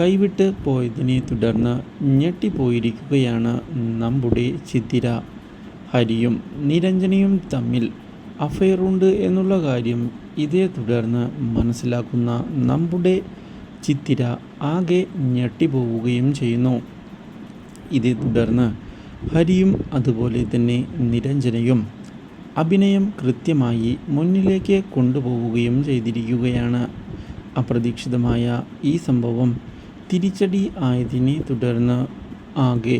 കൈവിട്ട് പോയതിനെ തുടർന്ന് ഞെട്ടിപ്പോയിരിക്കുകയാണ് നമ്മുടെ ചിത്തിര. ഹരിയും നിരഞ്ജനയും തമ്മിൽ അഫയറുണ്ട് എന്നുള്ള കാര്യം ഇതേ തുടർന്ന് മനസ്സിലാക്കുന്ന നമ്മുടെ ചിത്തിര ആകെ ഞെട്ടിപ്പോവുകയും ചെയ്യുന്നു. ഇതേ തുടർന്ന് ഹരിയും അതുപോലെ തന്നെ നിരഞ്ജനയും അഭിനയം കൃത്യമായി മുന്നിലേക്ക് കൊണ്ടുപോവുകയും ചെയ്തിരിക്കുകയാണ്. അപ്രതീക്ഷിതമായ ഈ സംഭവം തിരിച്ചടി ആയതിനെ തുടർന്ന് ആകെ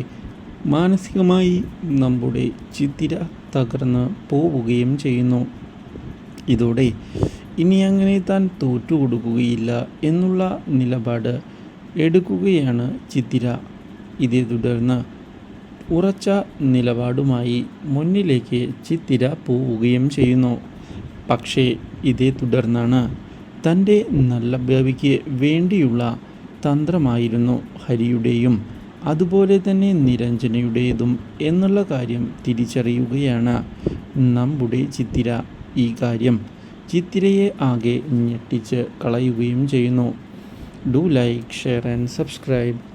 മാനസികമായി നമ്മുടെ ചിത്തിര തകർന്ന് പോവുകയും ചെയ്യുന്നു. ഇതോടെ ഇനി അങ്ങനെ താൻ തോറ്റുകൊടുക്കുകയില്ല എന്നുള്ള നിലപാട് എടുക്കുകയാണ് ചിത്തിര. ഇതേ തുടർന്ന് ഉറച്ച നിലപാടുമായി മുന്നിലേക്ക് ചിത്തിര പോവുകയും ചെയ്യുന്നു. പക്ഷേ ഇതേ തുടർന്നാണ് തന്റെ നല്ല ഭാവിക്ക് വേണ്ടിയുള്ള തന്ത്രമായിരുന്നു ഹരിയുടെയും അതുപോലെ തന്നെ നിരഞ്ജനയുടേതും എന്നുള്ള കാര്യം തിരിച്ചറിയുകയാണ് നമ്മുടെ ചിത്തിര. ഈ കാര്യം ചിത്തിരയെ ആകെ ഞെട്ടിച്ച് കളയുകയും ചെയ്യുന്നു. Do like share and subscribe.